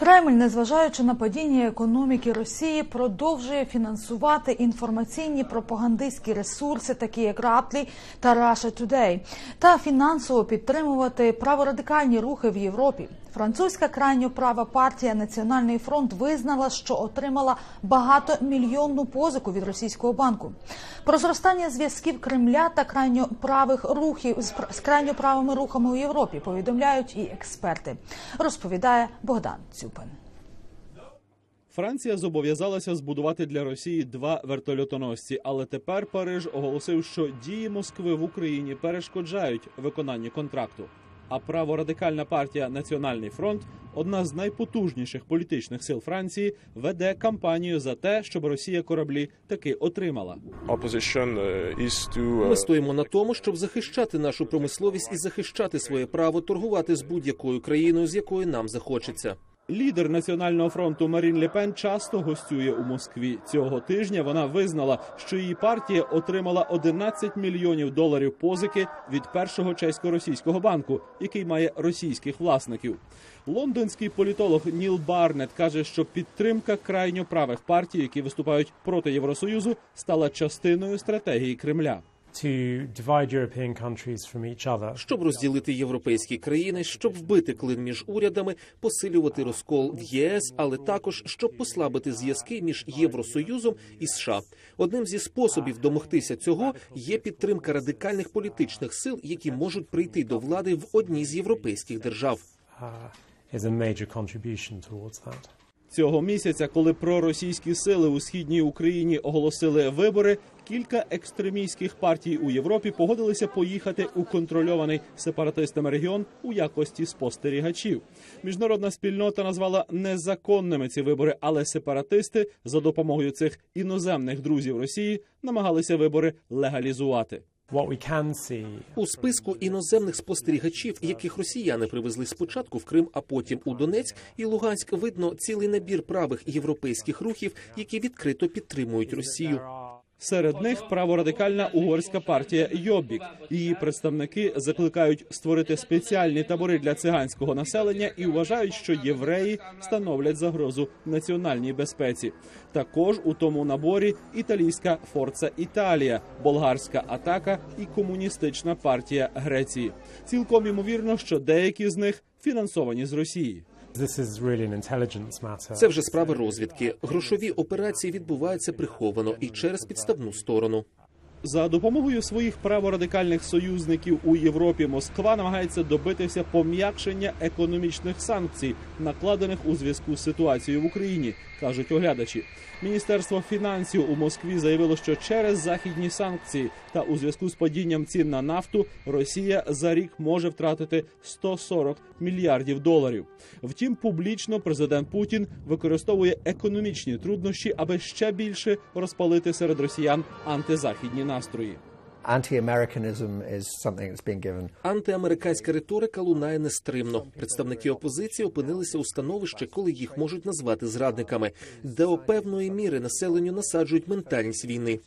Кремль, незважаючи на падіння економіки Росії, продовжує фінансувати інформаційні пропагандистські ресурси, такі як Ратлі та Russia Today, та фінансово підтримувати праворадикальні рухи в Європі. Французька крайньо права партія Національний фронт визнала, що отримала багатомільйонну позику від російського банку. Про зростання зв'язків Кремля та крайньо правих рухів з крайньо правими рухами у Європі повідомляють і експерти. Розповідає Богдан Цюпин. Франція зобов'язалася збудувати для Росії два вертольотоносці, але тепер Париж оголосив, що дії Москви в Україні перешкоджають виконанню контракту. А праворадикальна партія Національний фронт, одна з найпотужніших політичних сил Франції, веде кампанію за те, щоб Росія кораблі таки отримала. to uh, Ми стоїмо на тому, щоб захищати нашу промисловість і захищати своє право торгувати з будь-якою країною, з якою нам захочеться. Лідер національного фронту Марін Лепен часто гостює у Москві. Цього тижня вона визнала, що її партія отримала 11 мільйонів доларів позики від першого чесько-російського банку, який має російських власників. Лондонський політолог Ніл Барнет каже, що підтримка крайньо правих партій, які виступають проти Євросоюзу, стала частиною стратегії Кремля. Щоб розділити європейські країни, щоб вбити клин між урядами, посилювати розкол в ЄС, але також щоб послабити зв'язки між Євросоюзом і США. Одним зі способів домогтися цього є підтримка радикальних політичних сил, які можуть прийти до влади в одній з європейських держав. Uh, that. Цього місяця, коли проросійські сили у східній Україні оголосили вибори, кілька екстремістських партій у Європі погодилися поїхати у контрольований сепаратистами регіон у якості спостерігачів. Міжнародна спільнота назвала незаконними ці вибори, але сепаратисти за допомогою цих іноземних друзів Росії намагалися вибори легалізувати. У списку іноземних спостерігачів, яких росіяни привезли спочатку в Крим, а потім у Донецьк і Луганськ, видно цілий набір правих європейських рухів, які відкрито підтримують Росію. Серед них праворадикальна угорська партія Йобік. Її представники закликають створити спеціальні табори для циганського населення і вважають, що євреї становлять загрозу національній безпеці. Також у тому наборі італійська Форца Італія, болгарська атака і комуністична партія Греції. Цілком ймовірно, що деякі з них фінансовані з Росії. Це вже справа розвідки. Грошові операції відбуваються приховано і через підставну сторону. За допомогою своїх праворадикальних союзників у Європі Москва намагається добитися пом'якшення економічних санкцій, накладених у зв'язку з ситуацією в Україні, кажуть оглядачі. Міністерство фінансів у Москві заявило, що через західні санкції та у зв'язку з падінням цін на нафту Росія за рік може втратити 140 мільярдів доларів. Втім, публічно президент Путін використовує економічні труднощі, аби ще більше розпалити серед росіян антизахідні настрої. Антиамериканська риторика лунає нестримно. Представники опозиції опинилися у становищі, коли їх можуть назвати зрадниками, де до певної міри населенню насаджують ментальність війни.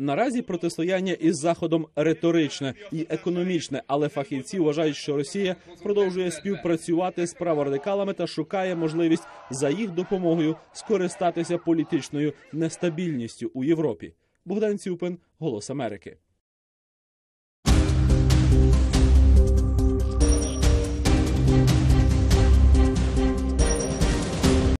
Наразі протистояння із заходом риторичне і економічне, але фахівці вважають, що Росія продовжує співпрацювати з праворадикалами та шукає можливість за їх допомогою скористатися політичною нестабільністю у Європі. Богдан Цюпин, Голос Америки.